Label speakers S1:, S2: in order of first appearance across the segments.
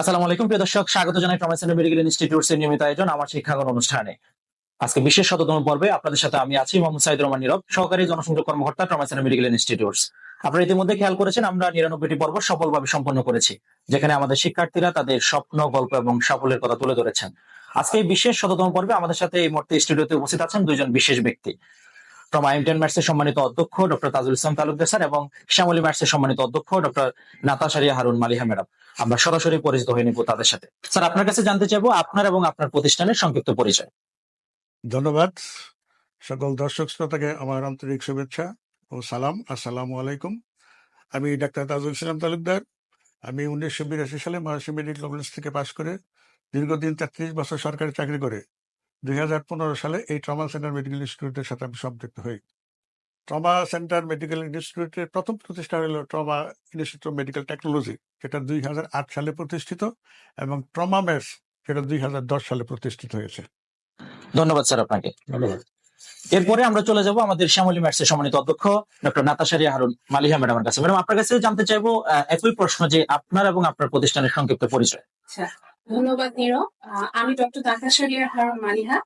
S1: আসসালামু আলাইকুম, প্রিয় দর্শক। স্বাগত জানাই ট্রমা সেন্টার মেডিকেল ইনস্টিটিউটস এর নিয়মিত আয়োজন আমার শিক্ষাগণ অনুষ্ঠানে। আজকে বিশেষ শততম পর্বে আপনাদের সাথে আমি আছি মোহাম্মদ সাইদুর রহমান নীরব, সহকারী জনসংযোগ কর্মকর্তা ট্রমা সেন্টার মেডিকেল ইনস্টিটিউটস আপনারা ইতিমধ্যে খেয়াল করেছেন, আমরা নিরানব্বইটি পর্ব সফলভাবে সম্পন্ন করেছি, যেখানে আমাদের শিক্ষার্থীরা তাদের স্বপ্ন, গল্প এবং সাফল্যের কথা তুলে ধরেছেন। আজকে এই বিশেষ শততম পর্বে আমাদের সাথে এই মুহূর্তে স্টুডিওতে উপস্থিত আছেন দুইজন বিশেষ ব্যক্তি। ইন্টার্ন ম্যাটসের সম্মানিত অধ্যক্ষ ডক্টর তাজুল ইসলাম তালুকদার স্যার এবং শ্যামলী ম্যাটসের সম্মানিত অধ্যক্ষ ডক্টর নাতাশারিয়া হারুন মালিহা ম্যাডাম। আমরা সরাসরি পরিচিত হয়ে নিব তাদের সাথে। স্যার, আপনার কাছে জানতে চাইব আপনার এবং আপনার প্রতিষ্ঠানের সংক্ষিপ্ত পরিচয়।
S2: ধন্যবাদ। সকল দর্শক শ্রোতাকে আমার আন্তরিক শুভেচ্ছা ও সালাম। আসসালামু আলাইকুম। আমি ডাক্তার তাজুল ইসলাম তালুকদার। আমি উনিশশো বিরাশি সালে মহাশী মেডিকেল কলেজ থেকে পাশ করে দীর্ঘদিন তেত্রিশ বছর সরকারি চাকরি করে দুই হাজার পনেরো সালে এই ট্রমা সেন্টার মেডিকেল ইনস্টিটিউটের সাথে আমি সম্পৃক্ত হই। ট্রমা সেন্টার মেডিকেল ইনস্টিটিউটের প্রথম প্রতিষ্ঠা হলো ট্রমা ইনস্টিটিউট মেডিকেল টেকনোলজি যেটা দুই হাজার আট সালে প্রতিষ্ঠিত এবং ট্রমা মেস যেটা দুই হাজার দশ সালে প্রতিষ্ঠিত হয়েছে।
S1: ধন্যবাদ স্যার আপনাকে।
S2: ধন্যবাদ।
S1: এরপরে আমরা চলে যাব আমাদের শ্যামলী ম্যাটসের সম্মানিত অধ্যক্ষ ডক্টর নাতাশারিয়া হারুন মালিহা ম্যাডামের কাছে। ম্যাডাম আপনার কাছে জানতে চাইব আহ, একই প্রশ্ন যে আপনার এবং আপনার প্রতিষ্ঠানের সংক্ষিপ্ত পরিচয়।
S3: আচ্ছা ধন্যবাদ নীরব। আহ, আমি ডক্টর তাকাশারিয়া হারুন মালিহা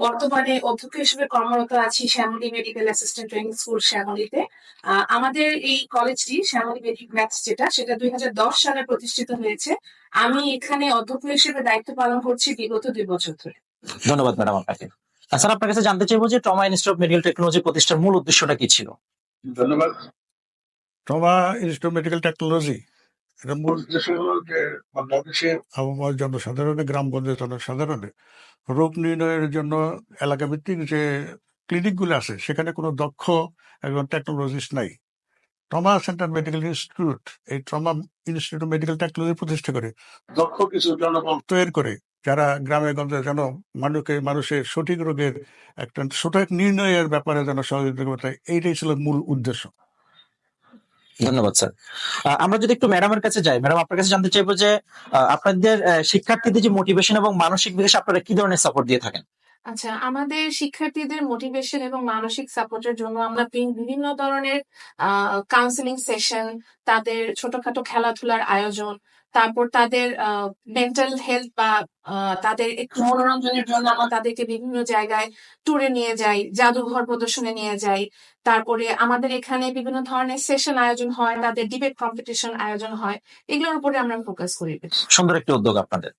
S3: বর্তমানে অধ্যক্ষ হিসেবে কর্মরত আছি Shyamoli medical assistant training school শ্যামলীতে। আহ, আমাদের এই কলেজটি শ্যামলী মেডিকেল ম্যাথস যেটা সেটা দুই হাজার দশ সালে প্রতিষ্ঠিত হয়েছে। আমি এখানে অধ্যক্ষ হিসেবে দায়িত্ব পালন করছি বিগত দুই বছর ধরে।
S1: ধন্যবাদ ম্যাডাম আপনাকে। স্যার আপনার কাছে জানতে চাইব যে trauma institute of medical technology প্রতিষ্ঠার মূল উদ্দেশ্যটা কি ছিল?
S4: ধন্যবাদ।
S2: Trauma institute medical technology? এটা মূল
S4: উদ্দেশ্য হলো যে বাংলাদেশের
S2: আবহাওয়ার জনসাধারণে রোগ নির্ণয়ের জন্য এলাকা ভিত্তিক যে ক্লিনিকগুলো আছে সেখানে কোনো দক্ষ একজন টেকনোলজিস্ট নাই। ট্রমা সেন্টার মেডিকেল ইনস্টিটিউট এই ট্রমা ইনস্টিটিউট মেডিকেল টেকনোলজি প্রতিষ্ঠা করে
S4: দক্ষ কিছু জনবল
S2: তৈরি করে যারা গ্রামে গঞ্জে যেন মানুষকে মানুষের সঠিক রোগের একটা সঠিক নির্ণয়ের ব্যাপারে যেন সহযোগিতা করতে এইটাই ছিল মূল উদ্দেশ্য।
S1: ধন্যবাদ, স্যার। আমরা যদি একটু ম্যাডামের কাছে যাই, ম্যাডাম আপনার কাছে জানতে চাইব যে আপনাদের শিক্ষার্থীদের যে মোটিভেশন এবং মানসিক বিকাশ আপনারা কি ধরনের সাপোর্ট দিয়ে থাকেন?
S3: আচ্ছা আমাদের শিক্ষার্থীদের মোটিভেশন এবং মানসিক সাপোর্টের জন্য আমরা বিভিন্ন ধরনের কাউন্সিলিং সেশন তাদের ছোটখাটো খেলাধুলার আয়োজন, তারপর তাদের মেন্টাল হেলথ বা তাদের একটু মনোরঞ্জনের জন্য আমরা তাদেরকে বিভিন্ন জায়গায় ট্যুরে নিয়ে যাই, জাদুঘর প্রদর্শনে নিয়ে যাই, তারপরে আমাদের এখানে বিভিন্ন ধরনের সেশন আয়োজন হয়, তাদের ডিবেট কম্পিটিশন আয়োজন হয়, এগুলোর উপরে আমরা ফোকাস করি।
S1: সুন্দর একটি উদ্যোগ আপনাদের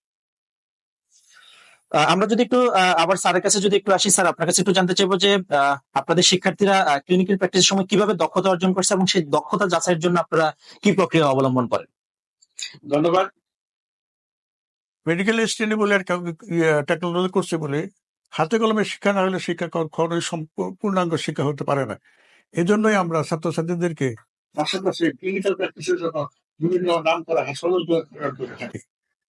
S1: আমরা যদি একটু আহ, আবার স্যারের কাছে যদি একটু আসি স্যার আপনার কাছে একটু জানতে চাইব যে আহ, আপনাদের শিক্ষার্থীরা ক্লিনিক্যাল প্র্যাকটিসের সময় কীভাবে দক্ষতা অর্জন করছে এবং সেই দক্ষতা যাচাইয়ের জন্য আপনারা কি প্রক্রিয়া অবলম্বন করেন?
S4: ধন্যবাদ।
S2: মেডিকেল স্টুডেন্ট বলে আর টেকনোলজি করছে বলে হাতে কলমে শিক্ষা না হলে শিক্ষা কখনোই সম্পূ- পূর্ণাঙ্গ শিক্ষা হতে পারে না। এজন্যই আমরা ছাত্রছাত্রীদেরকে
S4: পাশাপাশি ক্লিনিক্যাল প্র্যাকটিসের জন্য বিভিন্ন নাম করা হাসপাতাল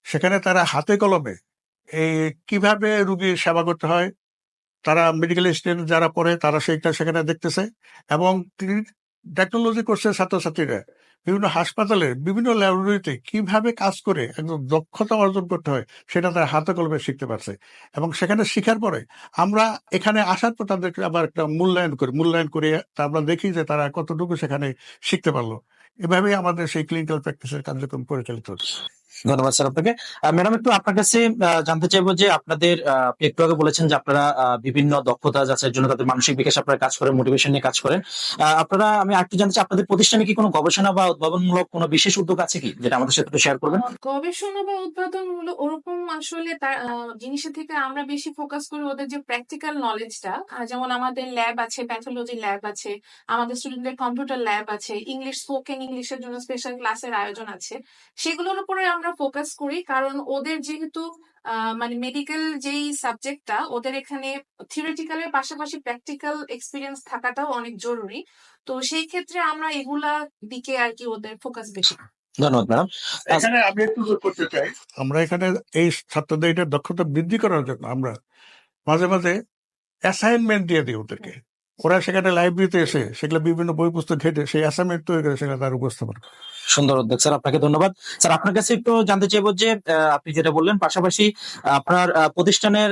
S2: সেখানে তারা হাতে কলমে এই কীভাবে রুগীর সেবা করতে হয়? তারা মেডিকেল স্টুডেন্ট যারা পড়ে, তারা সেইটা সেখানে দেখতেছে এবং টেকনোলজি করছে ছাত্রছাত্রীরা। বিভিন্ন হাসপাতালে, বিভিন্ন ল্যাবরেটরিতে কীভাবে কাজ করে, একদম দক্ষতা অর্জন করতে হয়, সেটা তারা হাতে কলমে শিখতে পারছে এবং সেখানে শিখার পরে আমরা এখানে আসার পর তাদেরকে আবার একটা মূল্যায়ন করি। মূল্যায়ন করে আমরা দেখি যে তারা কতটুকু সেখানে শিখতে পারল। এভাবেই আমাদের সেই ক্লিনিক্যাল প্র্যাকটিসের কার্যক্রম পরিচালিত হচ্ছে।
S1: ধন্যবাদ স্যার আপনাকে। ম্যাডাম, একটু আপনার কাছে জানতে চাইব যে আপনাদের আপনি একটু আগে বলেছেন যে আপনারা বিভিন্ন দক্ষতা যাচাইয়ের জন্য তাদের মানসিক বিকাশ আপনারা কাজ করেন মোটিভেশন নিয়ে কাজ করেন। আপনারা, আমি একটু জানতে চাই, আপনাদের প্রতিষ্ঠানে কি কোনো গবেষণা বা উদ্ভাবনমূলক কোনো বিশেষ উদ্যোগ আছে কি, যেটা আমাদের সাথে শেয়ার করবেন?
S3: গবেষণা বা উৎপাদন হলো ওরকম আসলে তার জিনিসের থেকে আমরা বেশি ফোকাস করি ওদের যে প্র্যাকটিক্যাল নলেজটা যেমন আমাদের ল্যাব আছে প্যাথোলজি ল্যাব আছে, আমাদের স্টুডেন্টদের কম্পিউটার ল্যাব আছে ইংলিশ স্পোকেন ইংলিশের জন্য স্পেশাল ক্লাসের আয়োজন আছে। সেগুলোর উপরে আমরা ফোকাস করি কারণ ওদের যেহেতু মানে মেডিকেল যেই সাবজেক্টটা ওদের এখানে থিওরিটিক্যালের পাশাপাশি প্র্যাকটিক্যাল এক্সপিরিয়েন্স থাকাটাও অনেক জরুরি। তো সেই ক্ষেত্রে আমরা এগুলা দিকে আর কি ওদের ফোকাস বেশি।
S1: ধন্যবাদ ম্যাডাম
S4: এখানে আমি একটু করতে চাই।
S2: আমরা এখানে এই ছাত্রদের এটার দক্ষতা বৃদ্ধি করার জন্য আমরা মাঝে মাঝে অ্যাসাইনমেন্ট দিয়ে দিই ওদেরকে। ওরা সেখানে লাইব্রেরিতে এসে সেগুলো বিভিন্ন বই পুস্তক ঘেটে সেই অ্যাসাইনমেন্ট তৈরি করে সেগুলো তার উপস্থাপন করে।
S1: সুন্দর উদ্যোগ। স্যার, আপনাকে ধন্যবাদ। স্যার, আপনার কাছে একটু জানতে চাইব যে আপনি যেটা বললেন, পাশাপাশি আপনার প্রতিষ্ঠানের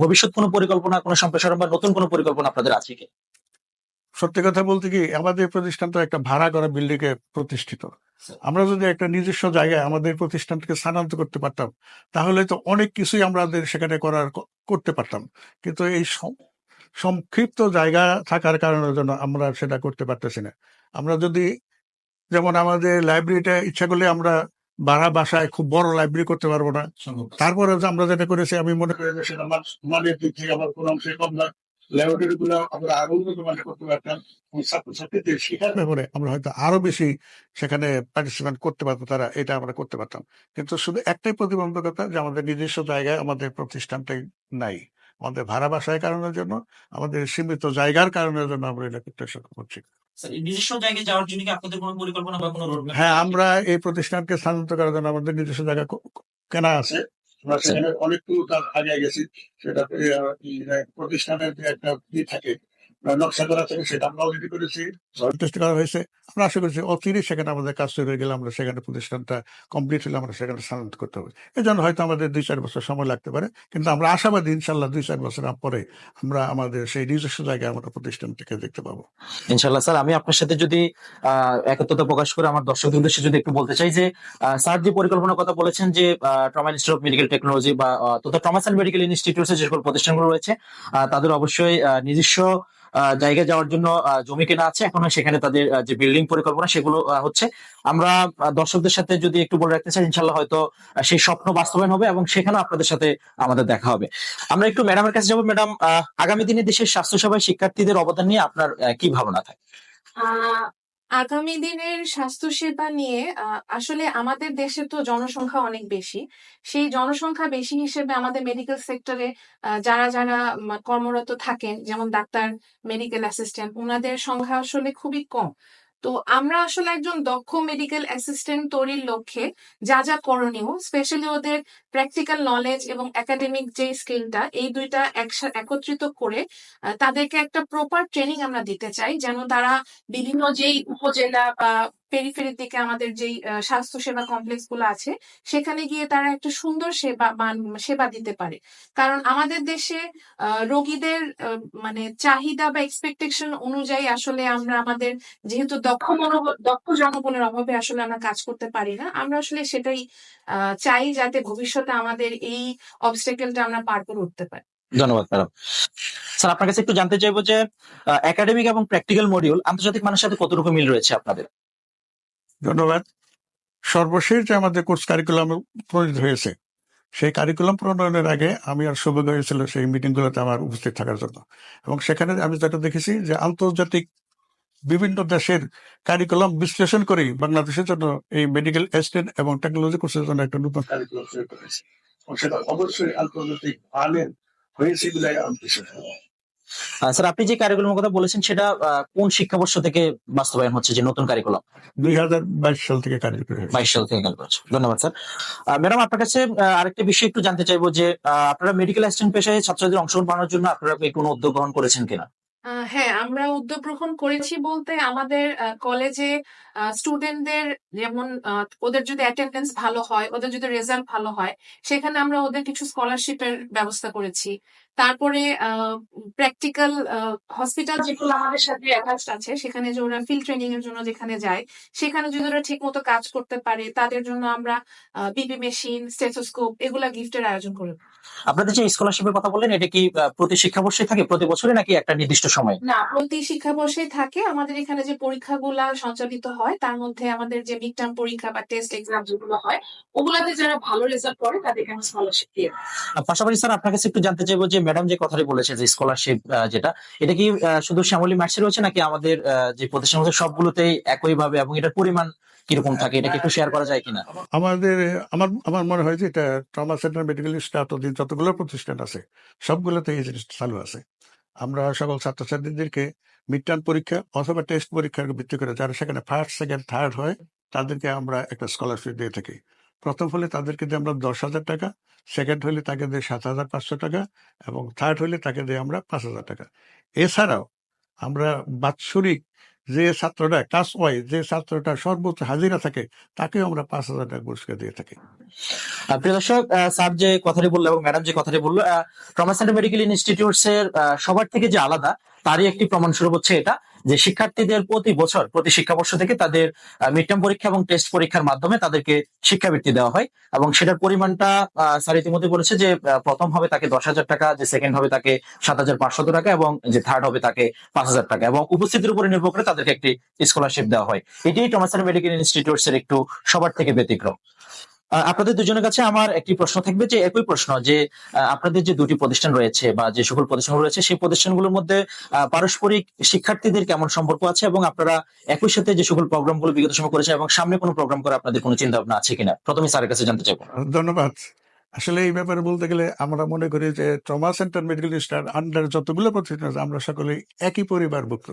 S1: ভবিষ্যৎ কোনো পরিকল্পনা, কোনো সম্প্রসারণ বা নতুন কোনো পরিকল্পনা আপনাদের আছে কি?
S2: সত্যি কথা বলতে কি, আমাদের প্রতিষ্ঠান তো একটা ভাড়া করা বিল্ডিং এ প্রতিষ্ঠিত। আমরা যদি একটা নিজস্ব জায়গায় আমাদের প্রতিষ্ঠানকে স্থানান্তর করতে পারতাম, তাহলে তো অনেক কিছুই আমাদের সেখানে করার করতে পারতাম। কিন্তু এই সংক্ষিপ্ত জায়গা থাকার কারণের জন্য আমরা সেটা করতে পারতেছি না। আমরা যদি যেমন আমাদের লাইব্রেরিটা ইচ্ছা করলে আমরা ভাড়া বাসায় খুব বড় লাইব্রেরি করতে পারব না। তারপরে আমরা যেটা করেছি আমি মনে করি
S4: সেটা মানের দিক থেকে আমার কোনো অংশে কম না। ল্যাবরেটরি গুলো আমরা আরও উন্নত মানের করতে পারতাম। ছাত্রছাত্রীদের শেখার
S2: ব্যাপারে আমরা হয়তো আরও বেশি সেখানে পার্টিসিপেন্ট করতে পারতো তারা এটা আমরা করতে পারতাম। কিন্তু শুধু একটাই প্রতিবন্ধকতা যে আমাদের নিজস্ব জায়গায় আমাদের প্রতিষ্ঠানটাই নাই। আমাদের ভাড়া বাসায় কারণের জন্য আমাদের সীমিত জায়গার কারণের জন্য আমরা এটা করতে সক্ষম হচ্ছি
S1: নিজস্ব জায়গায় যাওয়ার জন্য কি আপনাদের কোনো পরিকল্পনা বা কোনো রোডম্যাপ
S2: হ্যাঁ আমরা এই প্রতিষ্ঠানকে স্থানান্তর করার জন্য আমাদের নিজস্ব জায়গা কেনা আছে।
S4: আমরা সেখানে অনেকটু তার আগে গেছি। সেটা প্রতিষ্ঠানের যে একটা ই থাকে আহ, নকশা করা থাকে সেটা আমরা অলরেডি করেছি।
S2: চেষ্টা করা হয়েছে। আমরা আশা করছি অচিরে সেখানে আমাদের কাজ শুরু হয়ে গেলে আমরা সেখানে প্রতিষ্ঠানটা কমপ্লিট হলে আমরা সেখানে স্থানান্তর করতে হবে এই জন্য হয়তো আমাদের দুই চার বছর সময় লাগতে পারে কিন্তু আমরা আশাবাদী ইনশাল্লাহ দুই চার বছর পরে আমরা আমাদের সেই নিজস্ব জায়গায় আমরা প্রতিষ্ঠানটিকে দেখতে পাবো।
S1: ইনশাল্লাহ স্যার আমি আপনার সাথে যদি আহ, একত্রতা প্রকাশ করে আমার দর্শকদের উদ্দেশ্যে যদি একটু বলতে চাই যে আহ, স্যার যে পরিকল্পনার কথা বলেছেন যে trauma institute of medical technology বা তথা ট্রমা মেডিকেল ইনস্টিটিউটস যে সকল প্রতিষ্ঠানগুলো রয়েছে আহ, তাদের অবশ্যই আহ, নিজস্ব আহ, জায়গায় যাওয়ার জন্য জমি কেনা আছে। এখন সেখানে তাদের যে বিল্ডিং পরিকল্পনা সেগুলো হচ্ছে। আমরা দর্শকদের সাথে যদি একটু বলে রাখতে চাই ইনশাল্লাহ হয়তো সেই স্বপ্ন বাস্তবায়ন হবে এবং সেখানে আপনাদের সাথে আমাদের দেখা হবে। আমরা একটু ম্যাডামের কাছে যাব। ম্যাডাম আগামী দিনে দেশের স্বাস্থ্যসেবায় শিক্ষার্থীদের অবদান নিয়ে আপনার কি ভাবনা থাকে?
S3: আগামী দিনের স্বাস্থ্যসেবা নিয়ে আসলে আমাদের দেশে তো জনসংখ্যা অনেক বেশি। সেই জনসংখ্যা বেশি হিসেবে আমাদের মেডিকেল সেক্টরে যারা যারা কর্মরত থাকেন, যেমন ডাক্তার মেডিকেল অ্যাসিস্ট্যান্ট ওনাদের সংখ্যা আসলে খুবই কম। তো আমরা আসলে একজন দক্ষ মেডিকেল অ্যাসিস্ট্যান্ট তৈরির লক্ষ্যে যা যা করণীয় স্পেশালি ওদের প্র্যাকটিক্যাল নলেজ এবং একাডেমিক যে স্কিলটা এই দুইটা একসাথে একত্রিত করে তাদেরকে একটা প্রপার ট্রেনিং আমরা দিতে চাই, যেন তারা বিভিন্ন যেই উপজেলা বা পেরিফেরির দিকে আমাদের যেই স্বাস্থ্য সেবা কমপ্লেক্সগুলো আছে, সেখানে গিয়ে তারা একটা সুন্দর সেবা সেবা দিতে পারে। কারণ আমাদের দেশে রোগীদের মানে চাহিদা বা এক্সপেকটেশন অনুযায়ী আসলে আমরা আমাদের যেহেতু দক্ষ মনোবল দক্ষ জনবলের অভাবে আসলে আমরা কাজ করতে পারি না, আমরা আসলে সেটাই চাই যাতে ভবিষ্যতে আমাদের এই অবস্টেকেলটা আমরা পার করে উঠতে পারি।
S1: ধন্যবাদ ম্যাডাম স্যার, আপনার কাছে একটু জানতে চাইব যে একাডেমিক এবং প্র্যাকটিক্যাল মডিউল আন্তর্জাতিক মানের সাথে কতটুকু মিল রয়েছে আপনাদের?
S2: ধন্যবাদ। সর্বশেষ যে আমাদের কোর্স কারিকুলাম প্রণীত হয়েছে, সেই কারিকুলাম প্রণয়নের আগে আমি আর সৌভাগ্য হয়েছিল সেই মিটিংগুলোতে আমার উপস্থিত থাকার জন্য। এবং সেখানে আমি যেটা দেখেছি যে আন্তর্জাতিক বিভিন্ন দেশের কারিকুলাম বিশ্লেষণ করেই বাংলাদেশের জন্য এই মেডিকেল অ্যাসিস্ট্যান্ট এবং টেকনোলজি কোর্সের জন্য একটা নতুন
S4: কারিকুলাম শুরু করেছি সেটা অবশ্যই আন্তর্জাতিক মানের হয়েছে বলে আমি বিশ্বাস
S1: স্যার আপনি যে কারিকুলামের কথা বলেছেন সেটা আহ, কোন শিক্ষাবর্ষ থেকে বাস্তবায়ন হচ্ছে যে নতুন কারিকুলাম
S2: দুই হাজার বাইশ সাল থেকে হয়েছে।
S1: বাইশ সাল থেকে করছে। ধন্যবাদ স্যার। ম্যাডাম আপনার কাছে আরেকটা বিষয় একটু জানতে চাইব যে আহ, আপনারা মেডিকেল অ্যাসিস্ট্যান্ট পেশায় ছাত্রদের অংশগ্রহণ বাড়ানোর জন্য আপনারা কোনো উদ্যোগ গ্রহণ করেছেন কিনা?
S3: আহ, হ্যাঁ আমরা উদ্যোগ গ্রহণ করেছি বলতে আমাদের কলেজে স্টুডেন্টদের যেমন আহ, ওদের যদি অ্যাটেন্ডেন্স ভালো হয় ওদের যদি রেজাল্ট ভালো হয় সেখানে আমরা ওদের কিছু স্কলারশিপের ব্যবস্থা করেছি। তারপরে প্র্যাকটিক্যাল হসপিটাল যেগুলো আমাদের সাথে অ্যাটাচড আছে সেখানে যে ওরা ফিল্ড ট্রেনিং এর জন্য যেখানে যায় সেখানে যদি ওরা ঠিক মতো কাজ করতে পারে তাদের জন্য আমরা বিপি মেশিন স্টেথোস্কোপ এগুলা গিফটের আয়োজন করি
S1: আপনাদের যে স্কলারশিপের কথা বললেন এটা কি প্রতি শিক্ষাবর্ষে থাকে প্রতি বছরে নাকি একটা নির্দিষ্ট সময়?
S3: না প্রতি শিক্ষাবর্ষে থাকে। আমাদের এখানে যে পরীক্ষাগুলা সঞ্চালিত হয় তার মধ্যে আমাদের যে মিড টার্ম পরীক্ষা বা টেস্ট এক্সাম যেগুলো হয় ওগুলাতে যারা ভালো রেজাল্ট করে তাদেরকে আমরা স্কলারশিপ দিয়ে।
S1: পাশাপাশি স্যার আপনার কাছে একটু জানতে চাইব যে ম্যাডাম যে কথাটি বলেছে যে স্কলারশিপ যেটা, এটা কি শুধু শ্যামলী ম্যাটসে রয়েছে নাকি আমাদের যে প্রতিষ্ঠান সবগুলোতেই একই ভাবে এবং এটার পরিমাণ কীরকম থাকে? একটু শেয়ার করা যায় কিনা?
S2: আমাদের, আমার আমার মনে হয় যে এটা ট্রমা সেন্টার মেডিকেল যতগুলো প্রতিষ্ঠান আছে, সবগুলোতে এই জিনিসটা চালু আছে। আমরা সকল ছাত্রছাত্রীদেরকে মিড টার্ম পরীক্ষা অথবা টেস্ট পরীক্ষার ভিত্তি করে যারা সেখানে ফার্স্ট সেকেন্ড থার্ড হয়, তাদেরকে আমরা একটা স্কলারশিপ দিয়ে থাকি। প্রথম হলে তাদেরকে দিয়ে আমরা দশ হাজার টাকা সেকেন্ড হলে তাকে দিয়ে সাত হাজার পাঁচশো টাকা এবং থার্ড হলে তাকে দিয়ে আমরা পাঁচ হাজার টাকা। এছাড়াও আমরা বাৎসরিক যে ছাত্রটা ক্লাস ওয়াইজ যে ছাত্রটা সর্বোচ্চ হাজিরা থাকে, তাকেও আমরা পাঁচ হাজার টাকা পুরস্কার দিয়ে থাকি।
S1: প্রিয় দর্শক স্যার যে কথাটি বলল এবং ম্যাডাম যে কথাটি বলল ট্রমা সেন্টার মেডিকেল ইনস্টিটিউটস এর সবার থেকে যে আলাদা তারই একটি প্রমাণ স্বরূপ হচ্ছে এটা, যে শিক্ষার্থীদের প্রতি বছর, প্রতি শিক্ষাবর্ষ থেকে তাদের মিড টার্ম পরীক্ষা এবং টেস্ট পরীক্ষার মাধ্যমে তাদেরকে শিক্ষাবৃত্তি দেওয়া হয়। এবং সেটার পরিমাণটা স্যার ইতিমধ্যে বলেছে যে প্রথম হবে তাকে দশ হাজার টাকা, যে সেকেন্ড হবে তাকে সাত হাজার পাঁচশত টাকা এবং যে থার্ড হবে তাকে পাঁচ হাজার টাকা। এবং উপস্থিতির উপরে নির্ভর করে তাদেরকে একটি স্কলারশিপ দেওয়া হয়। এটি টমাসার মেডিকেল ইনস্টিটিউটস এর একটু সবার থেকে ব্যতিক্রম। আপনাদের দুজনের কাছে আমার একটি প্রশ্ন থাকবে যে একই প্রশ্ন যে আপনাদের যে দুটি প্রতিষ্ঠান রয়েছে বা যে সকল প্রতিষ্ঠান রয়েছে, সেই প্রতিষ্ঠানগুলোর মধ্যে পারস্পরিক শিক্ষার্থীদের কেমন সম্পর্ক আছে এবং আপনারা একই সাথে যে সকল প্রোগ্রামগুলো বিগত সময় করেছেন এবং সামনে কোনো প্রোগ্রাম করে আপনাদের কোনো চিন্তা ভাবনা আছে কিনা? প্রথমে স্যারের কাছে জানতে চাইব।
S2: ধন্যবাদ। আসলে এই ব্যাপারে বলতে গেলে আমরা মনে করি যে trauma centre medical star under যতগুলো প্রতিষ্ঠান আছে, আমরা সকলে একই পরিবারভুক্ত।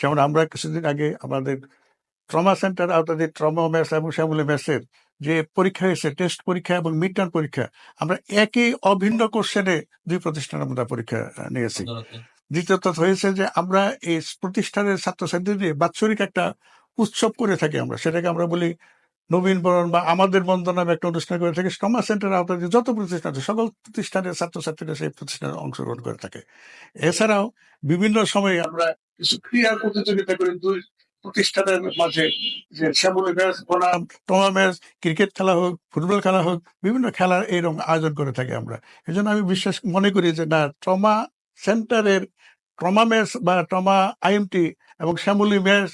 S2: যেমন আমরা কিছুদিন আগে আমাদের ট্রমা সেন্টার আওতাধীন ট্রমা ম্যাথ এবং শ্যামলী ম্যাথের যে পরীক্ষা হয়েছে টেস্ট পরীক্ষা এবং মিড টার্ম পরীক্ষা আমরা একই অভিন্ন কোশ্চেনে দুই প্রতিষ্ঠানের মধ্যে পরীক্ষা নিয়েছি। দ্বিতীয়ত হয়েছে যে আমরা এই প্রতিষ্ঠানের ছাত্রছাত্রীদের নিয়ে বাৎসরিক একটা উৎসব করে থাকি আমরা। সেটাকে আমরা বলি নবীন বরণ বা আমাদের বন্ধন নামে একটা অনুষ্ঠান করে থাকি। ট্রমা সেন্টার আওতাধীন যত প্রতিষ্ঠান আছে সকল প্রতিষ্ঠানের ছাত্রছাত্রীরা সেই প্রতিষ্ঠানে অংশগ্রহণ করে থাকে। এছাড়াও বিভিন্ন সময়ে
S4: আমরা কিছু ক্রীড়া প্রতিযোগিতা করি। দুই প্রতিষ্ঠানের মাঝে যে শ্যামলী ব্যাস বনাম
S2: টমা ম্যাচ, ক্রিকেট খেলা হোক, ফুটবল খেলা হোক, বিভিন্ন খেলার এইরকম আয়োজন করে থাকি আমরা। এই জন্য আমি বিশ্বাস, মনে করি যে না ট্রমা সেন্টারের ট্রমা ম্যাচ বা ট্রমা আইএমটি এবং শ্যামলী ম্যাচ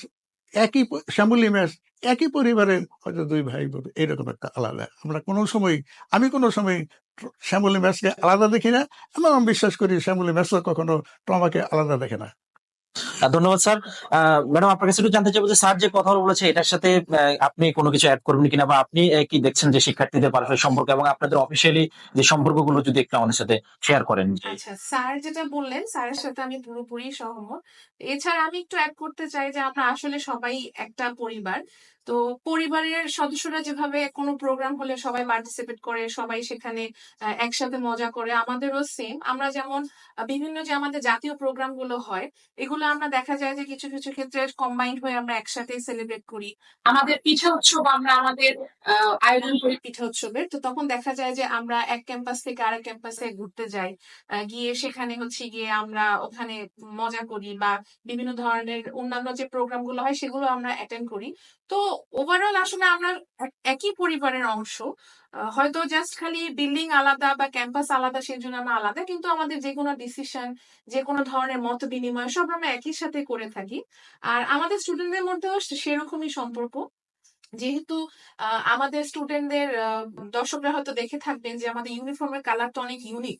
S2: একই শ্যামলী ম্যাচ একই পরিবারের হয়তো দুই ভাই বোন এরকম একটা আলাদা। আমরা কোনো সময়, আমি কোনো সময় শ্যামলী ম্যাচকে আলাদা দেখি না। এবং আমি বিশ্বাস করি শ্যামলী ম্যাচও কখনো ট্রমাকে আলাদা দেখে না।
S1: ধন্যবাদ, স্যার। ম্যাডাম, আপনার কাছে একটু জানতে চাইব যে স্যার যে কথা বলেছে, এটার সাথে আপনি কোনো কিছু অ্যাড করবেন কিনা বা আপনি কি দেখছেন যে শিক্ষার্থীদের পারস্পরিক সম্পর্ক এবং আপনাদের অফিসিয়ালি যে সম্পর্কগুলো যদি একটু আমাদের সাথে শেয়ার করেন?
S3: আচ্ছা স্যার যেটা বললেন, স্যারের সাথে আমি পুরোপুরি সহমত। এছাড়া আমি একটু অ্যাড করতে চাই যে আমরা আসলে সবাই একটা পরিবার। তো পরিবারের সদস্যরা যেভাবে কোনো প্রোগ্রাম হলে সবাই পার্টিসিপেট করে, সবাই সেখানে একসাথে মজা করে, আমাদেরও সেম আমরা যেমন বিভিন্ন যে আমাদের জাতীয় প্রোগ্রামগুলো হয়, এগুলো আমরা দেখা যায় যে কিছু কিছু ক্ষেত্রে কম্বাইন্ড হয়ে আমরা একসাথে সেলিব্রেট করি। আমাদের পিঠা উৎসব আমরা আমাদের আয়োজন করি পিঠা উৎসবের তো তখন দেখা যায় যে আমরা এক ক্যাম্পাস থেকে আরেক ক্যাম্পাসে ঘুরতে যাই। গিয়ে সেখানে হচ্ছে গিয়ে আমরা ওখানে মজা করি বা বিভিন্ন ধরনের অন্যান্য যে প্রোগ্রামগুলো হয়, সেগুলো আমরা অ্যাটেন্ড করি। তো ওভারঅল আসলে আমরা এক- একই পরিবারের অংশ। হয়তো জাস্ট খালি বিল্ডিং আলাদা বা ক্যাম্পাস আলাদা, সেই জন্য আমরা আলাদা, কিন্তু আমাদের যে কোনো ডিসিশন যে কোনো ধরনের মত বিনিময় সব আমরা একই সাথে করে থাকি। আর আমাদের স্টুডেন্টদের মধ্যেও সেরকমই সম্পর্ক। যেহেতু আমাদের স্টুডেন্টদের দর্শকরা হয়তো দেখে থাকবেন যে আমাদের ইউনিফর্মের কালারটা অনেক ইউনিক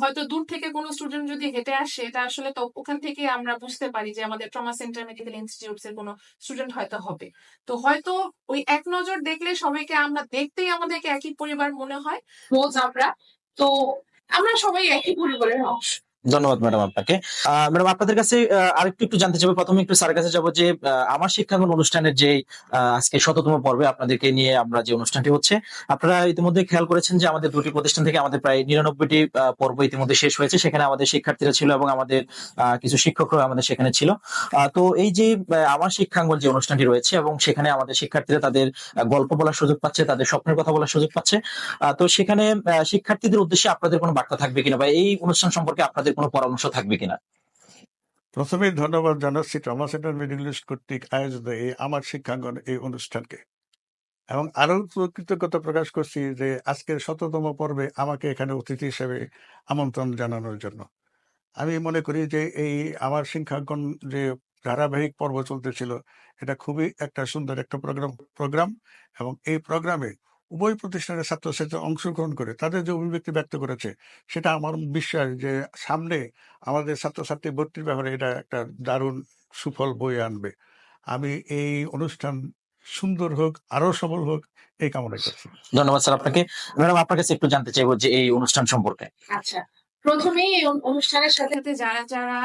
S3: হয়তো দূর থেকে কোনো স্টুডেন্ট যদি হেঁটে আসে এটা আসলে তো ওখান থেকে আমরা বুঝতে পারি যে আমাদের ট্রমা সেন্টার মেডিকেল ইনস্টিটিউটস এর কোনো স্টুডেন্ট হয়তো হবে। তো হয়তো ওই এক নজর দেখলে সবাইকে আমরা দেখতেই আমাদেরকে একই পরিবার মনে হয়। রোজ আমরা। তো আমরা সবাই একই পরিবারের অংশ
S1: ধন্যবাদ ম্যাডাম আপনাকে। ম্যাডাম, আপনাদের কাছে আরেকটু একটু জানতে চাইব প্রথমে একটু স্যারের কাছে যাব যে আমার শিক্ষাঙ্গন অনুষ্ঠানের যে আজকে শততম পর্বে আপনাদেরকে নিয়ে আমরা যে অনুষ্ঠানটি হচ্ছে, আপনারা ইতিমধ্যে খেয়াল করেছেন যে আমাদের দুটি প্রতিষ্ঠান থেকে আমাদের প্রায় নিরানব্বইটি পর্ব ইতিমধ্যে শেষ হয়েছে। সেখানে আমাদের শিক্ষার্থীরা ছিল এবং আমাদের কিছু শিক্ষকরাও আমাদের সেখানে ছিল। তো এই যে আমার শিক্ষাঙ্গন যে অনুষ্ঠানটি রয়েছে এবং সেখানে আমাদের শিক্ষার্থীরা তাদের গল্প বলার সুযোগ পাচ্ছে, তাদের স্বপ্নের কথা বলার সুযোগ পাচ্ছে তো সেখানে শিক্ষার্থীদের উদ্দেশ্যে আপনাদের কোনো বার্তা থাকবে কিনা বা এই অনুষ্ঠান সম্পর্কে আপনাদের কোনো পরামর্শ থাকবে কিনা?
S2: প্রথমেই ধন্যবাদ জানাচ্ছি ট্রমা সেন্টার মেডিকেল কর্তৃক আয়োজিত এই আমার শিক্ষাঙ্গন এই অনুষ্ঠানকে। এবং আরও কৃতজ্ঞতা প্রকাশ করছি যে আজকের শততম পর্বে আমাকে এখানে অতিথি হিসেবে আমন্ত্রণ জানানোর জন্য। আমি মনে করি যে এই আমার শিক্ষাঙ্কন যে ধারাবাহিক পর্ব চলতেছিল, এটা খুবই একটা সুন্দর একটা প্রোগ্রাম প্রোগ্রাম এবং এই প্রোগ্রামে উভয় প্রতিষ্ঠানের ছাত্রছাত্রী অংশগ্রহণ করে তাদের যে অভিব্যক্তি ব্যক্ত করেছে সেটা আমার বিশ্বাস যে সামনে আমাদের ছাত্রছাত্রী ভর্তির ব্যাপারে এটা একটা দারুণ সুফল বয়ে আনবে। আমি এই অনুষ্ঠান সুন্দর হোক আরও সফল হোক এই কামনা করছি।
S1: ধন্যবাদ স্যার আপনাকে। ম্যাডাম আপনার কাছে একটু জানতে চাইব যে এই অনুষ্ঠান সম্পর্কে।
S3: আচ্ছা। প্রথমেই অনুষ্ঠানের সাথে সাথে যারা যারা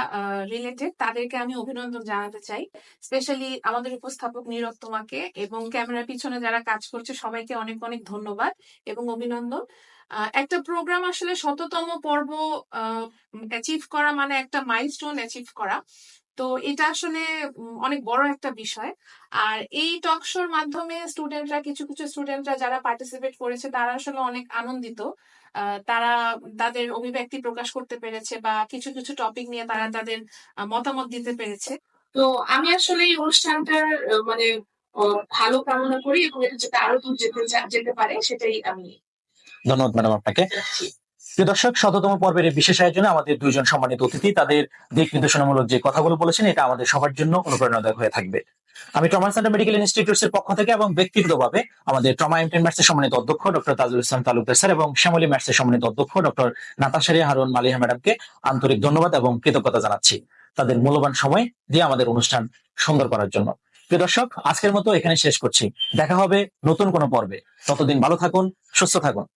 S3: রিলেটেড তাদেরকে আমি অভিনন্দন জানাতে চাই। স্পেশালি আমাদের উপস্থাপক নীরব তোমাকে এবং ক্যামেরার পিছনে যারা কাজ করছে সবাইকে অনেক অনেক ধন্যবাদ এবং অভিনন্দন। একটা প্রোগ্রাম আসলে শততম পর্ব অ্যাচিভ করা মানে একটা মাইলস্টোন অ্যাচিভ করা। তো এটা আসলে অনেক বড় একটা বিষয়। আর এই টক শোর মাধ্যমে স্টুডেন্টরা কিছু কিছু স্টুডেন্টরা যারা পার্টিসিপেট করেছে তারা আসলে অনেক আনন্দিত। তারা তাদের অভিব্যক্তি প্রকাশ করতে পেরেছে বা কিছু কিছু টপিক নিয়ে তারা তাদের মতামত দিতে পেরেছে। তো আমি আসলে এই অনুষ্ঠানটার মানে ভালো কামনা করি এবং এটা যাতে আরও দূর যেতে যেতে পারে সেটাই আমি
S1: ধন্যবাদ ম্যাডাম আপনাকে। প্রিয় দর্শক, শততম পর্বের বিশেষ আয়োজনে আমাদের দুইজন সম্মানিত অতিথি তাদের দিক নির্দেশনামূলক যে কথাগুলো বলেছেন, এটা আমাদের সবার জন্য অনুপ্রেরণাদায়ক হয়ে থাকবে। আমি ট্রমা সেন্টার মেডিকেল ইনস্টিটিউটস এর পক্ষ থেকে এবং ব্যক্তিগতভাবে আমাদের ট্রমা এমটেন ম্যাথসের সম্মানিত অধ্যক্ষ ডক্টর তাজুল ইসলাম তালুকদার স্যার এবং শ্যামলী ম্যাথসের সম্মানিত অধ্যক্ষ ডক্টর নাতাশারি হারুন মালিহা ম্যাডামকে আন্তরিক ধন্যবাদ এবং কৃতজ্ঞতা জানাচ্ছি তাদের মূল্যবান সময় দিয়ে আমাদের অনুষ্ঠান সুন্দর করার জন্য। প্রিয় দর্শক, আজকের মতো এখানে শেষ করছি। দেখা হবে নতুন কোনো পর্বে। ততদিন ভালো থাকুন, সুস্থ থাকুন।